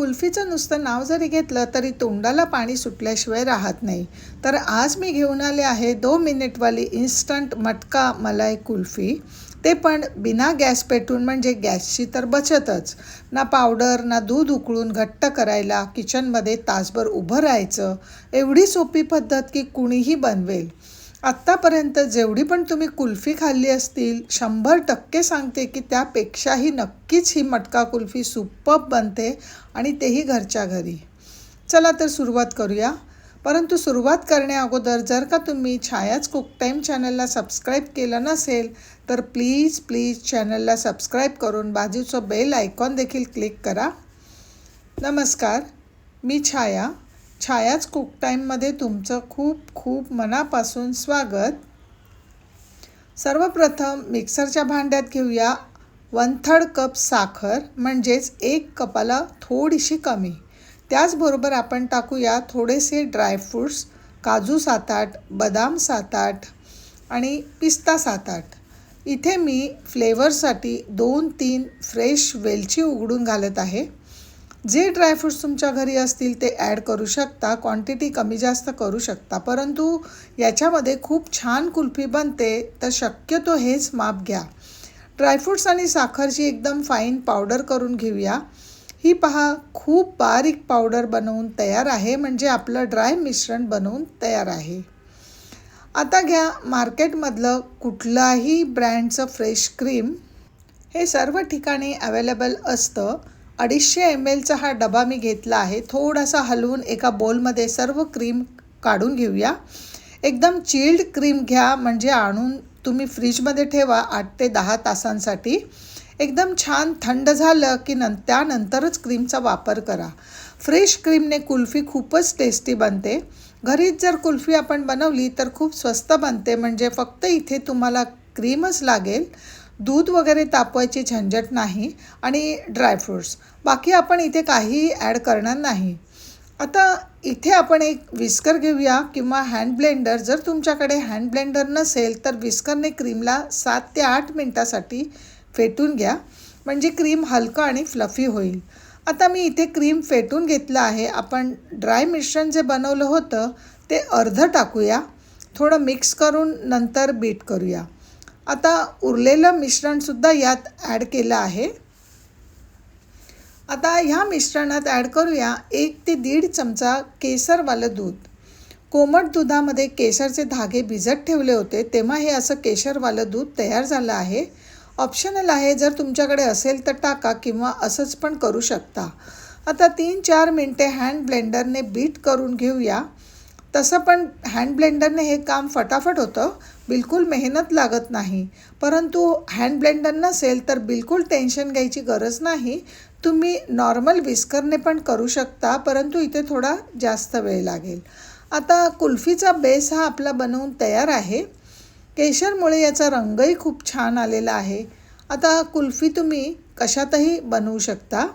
कुल्फीचं नुसतं नाव जरी घेतलं तरी तोंडाला पाणी सुटल्याशिवाय राहत नाही. तर आज मी घेऊन आले आहे दो मिनिटवाली इन्स्टंट मटका मलाई कुल्फी. ते पण बिना गॅस पेटून म्हणजे गॅसची तर बचतच. ना पावडर ना दूध उकळून घट्ट करायला किचनमध्ये तासभर उभं राहायचं. एवढी सोपी पद्धत की कुणीही बनवेल. आत्तापर्यंत जेवढी पण तुम्ही कुल्फी खाल्ली असतील शंभर टक्के सांगते की त्यापेक्षाही नक्कीच ही मटका कुल्फी सुप्पप बनते आणि तेही घरच्या घरी. चला तर सुरुवात करूया. परंतु सुरुवात करण्या अगोदर जर का तुम्ही छायाच कुक टाईम चॅनलला सबस्क्राईब केलं नसेल तर प्लीज प्लीज चॅनलला सबस्क्राईब करून बाजूचं बेल आयकॉन देखील क्लिक करा. नमस्कार मी छाया. छायाच कुक टाईममध्ये तुमचं खूप खूप मनापासून स्वागत. सर्वप्रथम मिक्सरच्या भांड्यात घेऊया वन थर्ड कप साखर म्हणजेच एक कपाला थोडीशी कमी. त्याचबरोबर आपण टाकूया थोडेसे ड्रायफ्रूट्स काजू सात आठ बदाम सात आठ आणि पिस्ता सात आठ. इथे मी फ्लेवरसाठी दोन तीन फ्रेश वेलची उघडून घालत आहे. जे ड्रायफ्रूट्स तुमच्या घरी असतील ते ॲड करू शकता क्वांटिटी कमी जास्त करू शकता. परंतु याच्यामध्ये खूप छान कुल्फी बनते तर शक्यतो हेच माप घ्या. ड्रायफ्रूट्स आणि साखरची एकदम फाईन पावडर करून घेऊया. ही पहा खूप बारीक पावडर बनवून तयार आहे म्हणजे आपलं ड्राय मिश्रण बनवून तयार आहे. आता घ्या मार्केटमधलं कुठलाही ब्रँडचं फ्रेश क्रीम. हे सर्व ठिकाणी अवेलेबल असतं. अडीचशे एम एलचा हा डबा मी घेतला आहे. थोडासा हलवून एका बोलमध्ये सर्व क्रीम काढून घेऊया. एकदम चिल्ड क्रीम घ्या म्हणजे आणून तुम्ही फ्रीजमध्ये ठेवा आठ ते दहा तासांसाठी. एकदम छान थंड झालं की नं त्यानंतरच क्रीमचा वापर करा. फ्रेश क्रीमने कुल्फी खूपच टेस्टी बनते. घरीच जर कुल्फी आपण बनवली तर खूप स्वस्त बनते म्हणजे फक्त इथे तुम्हाला क्रीमच लागेल. दूध वगैरे तापवायची झंझट नाही आणि ड्रायफ्रूट्स बाकी आपण इथे काहीही ॲड करणार नाही. आता इथे आपण एक विस्कर घेऊया किंवा हँड ब्लेंडर. जर तुमच्याकडे हँड ब्लेंडर नसेल तर विस्करने क्रीमला सात ते आठ मिनटासाठी फेटून घ्या. म्हणजे क्रीम हलकं आणि फ्लफी होईल. आता मी इथे क्रीम फेटून घेतलं आहे. आपण ड्राय मिश्रण जे बनवलं होतं ते अर्धं टाकूया. थोडं मिक्स करून नंतर बीट करूया. आता उरलेलं मिश्रणसुद्धा यात ॲड केलं आहे. आता ह्या मिश्रणात ॲड करूया एक ते दीड चमचा केसरवालं दूध. कोमट दुधामध्ये केसरचे धागे भिजत ठेवले होते तेव्हा हे असं केशरवालं दूध तयार झालं आहे. ऑप्शनल आहे जर तुमच्याकडे असेल तर टाका किंवा असंच पण करू शकता. आता तीन चार मिनटे हँड ब्लेंडरने बीट करून घेऊया. तसं पण हँड ब्लेंडरने हे काम फटाफट होतं. बिलकुल मेहनत लागत नाही. परंतु हँड ब्लेंडर नसेल तर बिलकुल टेन्शन घ्यायची गरज नाही. तुम्ही नॉर्मल विस्करने पण करू शकता परंतु इथे थोडा जास्त वेळ लागेल. आता कुल्फीचा बेस हा आपला बनवून तयार आहे. केशरमुळे याचा रंगही खूप छान आलेला आहे. आता कुल्फी तुम्ही कशातही बनवू शकता.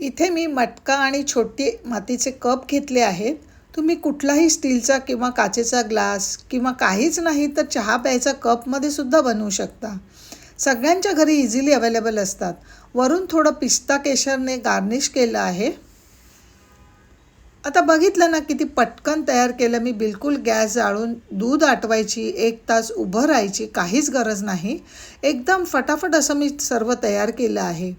इथे मी मटका आणि छोटी मातीचे कप घेतले आहेत. तुम्ही कुठलाही स्टीलचा किंवा काचेचा ग्लास किंवा काहीच नाही तर चहा प्यायचा कपमध्ये सुद्धा बनवू शकता. सगळ्यांच्या घरी इझिली अवेलेबल असतात. वरून थोडं पिस्ता केशरने गार्निश केलं आहे. आता बघितलं ना किती पटकन तयार केलं. मी बिलकुल गॅस जाळून दूध आटवायची एक तास उभं राहायची काहीच गरज नाही. एकदम फटाफट असं मी सर्व तयार केलं आहे.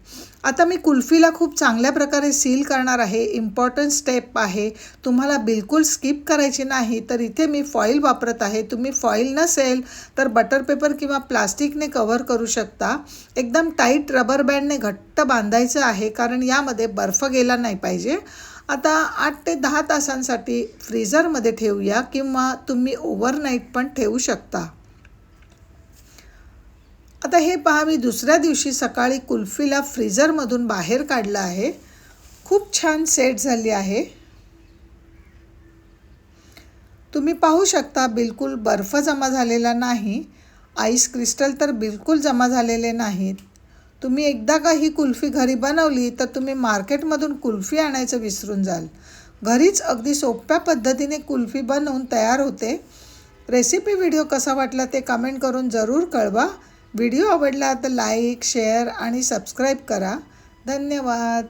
आता मी कुल्फीला खूप चांगल्या प्रकारे सील करणार आहे. इम्पॉर्टंट स्टेप आहे. तुम्हाला बिलकुल स्किप करायची नाही. तर इथे मी फॉईल वापरत आहे. तुम्ही फॉईल नसेल तर बटर पेपर किंवा प्लास्टिकने कव्हर करू शकता. एकदम टाईट रबर बँडने घट्ट बांधायचं आहे कारण यामध्ये बर्फ गेला नाही पाहिजे. आता आठ ते दहा तासांसाठी फ्रीझरमध्ये ठेवूया किंवा तुम्ही ओव्हरनाईट पण ठेवू शकता. आता हे पहा मी दुसऱ्या दिवशी सकाळी कुल्फीला फ्रीझरमधून बाहेर काढलं आहे. खूप छान सेट झाली आहे. तुम्ही पाहू शकता बिलकुल बर्फ जमा झालेला नाही. आईस क्रिस्टल तर बिलकुल जमा झालेले नाहीत. तुम्ही एकदा का ही कुल्फी घरी बनवली तर तुम्ही मार्केटमधून कुल्फी आणायचं विसरून जाल. घरीच अगदी सोप्या पद्धतीने कुल्फी बनवून तयार होते. रेसिपी व्हिडिओ कसा वाटला ते कमेंट करून जरूर कळवा. व्हिडिओ आवडला तर लाईक शेअर आणि सबस्क्राईब करा. धन्यवाद.